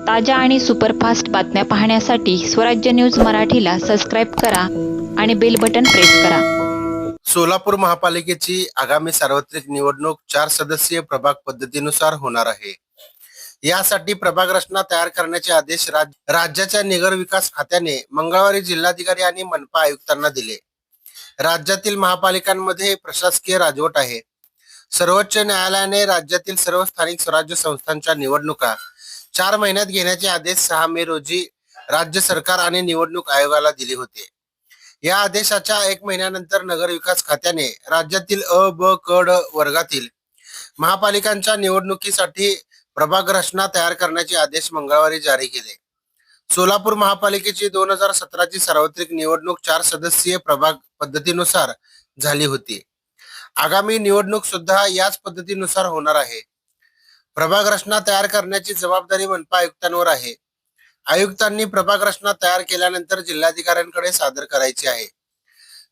ताज्या आणि सुपरफास्ट बातम्या पाहण्यासाठी स्वराज्य न्यूज मराठीला सबस्क्राईब करा आणि बेल बटन प्रेस करा. सोलापूर महापालिकेची आगामी सार्वत्रिक निवडणूक चार सदस्यीय प्रभाग पद्धतीनुसार होणार आहे. यासाठी प्रभाग रचना तयार करण्याचे आदेश राज- राज्याच्या नगर विकास खात्याने मंगळवारी जिल्हाधिकारी आणि मनपा आयुक्तांना दिले. राज्यातील महापालिकांमध्ये प्रशासकीय राजवट आहे. सर्वोच्च न्यायालयाने राज्यातील सर्व स्थानिक स्वराज्य संस्थांच्या निवडणुका चार महिन्यात घेण्याचे आदेश सहा मे रोजी राज्य सरकार आणि निवडणूक आयोगाला दिले होते. या आदेशाच्या एक महिन्यानंतर नगर विकास खात्याने राज्यातील अ ब क ड वर्गातील महापालिकांच्या निवडणुकीसाठी प्रभाग रचना तयार करण्याचे आदेश मंगळवारी जारी केले. सोलापूर महापालिकेची दोन हजार सतराची सार्वत्रिक निवडणूक चार सदस्यीय प्रभाग पद्धतीनुसार झाली होती. आगामी निवडणूक सुद्धा याच पद्धतीनुसार होणार आहे. प्रभाग रचना तयार करण्याची जबाबदारी मनपा आयुक्तांवर आहे. आयुक्तांनी प्रभाग रचना तयार केल्यानंतर जिल्हाधिकाऱ्यांकडे सादर करायची आहे.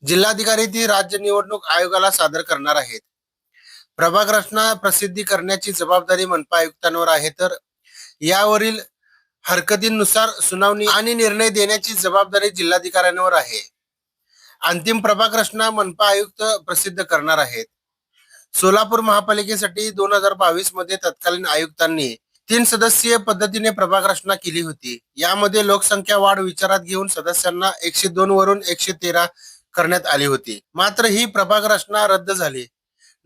जिल्हाधिकारी ती राज्य निवडणूक आयोगाला सादर करणार आहेत. प्रभाग रचना प्रसिद्धी करण्याची जबाबदारी मनपा आयुक्तांवर आहे तर यावरील हरकतींनुसार सुनावणी आणि निर्णय देण्याची जबाबदारी जिल्हाधिकाऱ्यांवर आहे. अंतिम प्रभाग रचना मनपा आयुक्त प्रसिद्ध करणार आहेत. सोलापूर महापालिकेसाठी दोन हजार बावीसमध्ये तत्कालीन आयुक्तांनी तीन सदस्यीय पद्धतीने प्रभाग रचना केली होती. यामध्ये लोकसंख्या वाढ विचारात घेऊन सदस्यांना एकशे दोन वरून एकशे तेरा करण्यात आली होती. मात्र ही प्रभाग रचना रद्द झाली.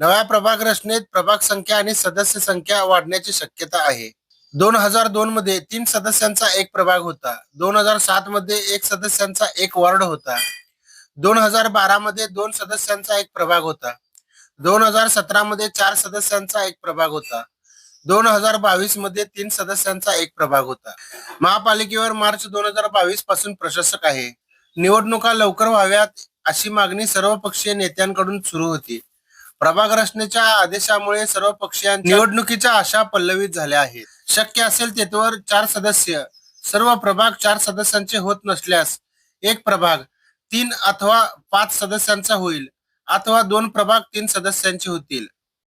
नव्या प्रभाग रचनेत प्रभाग संख्या आणि सदस्य संख्या वाढण्याची शक्यता आहे. दोन हजार दोन मध्ये तीन सदस्यांचा एक प्रभाग होता. दोन हजार सात मध्ये एक सदस्यांचा एक वॉर्ड होता. दोन हजार बारा मध्ये दोन सदस्यांचा एक प्रभाग होता. दोन हजार सतरा मध्ये चार सदस्यांचा एक प्रभाग होता. दोन हजार बावीसमध्ये तीन सदस्यांचा एक प्रभाग होता. महापालिकेवर मार्च दोन हजार बावीसपासून प्रशासक आहे. निवडणुका लवकर व्हाव्यात अशी मागणी सर्व पक्षीय नेत्यांकडून सुरू होती. प्रभाग रचनेच्या आदेशामुळे सर्व पक्षीयांच्या निवडणुकीच्या आशा पल्लवित झाल्या आहेत. शक्य असेल तेथवर चार सदस्य सर्व प्रभाग चार सदस्यांचे होत नसल्यास एक प्रभाग तीन अथवा पाच सदस्यांचा होईल. अथवा दोन प्रभाग तीन सदस्यांचे होतील.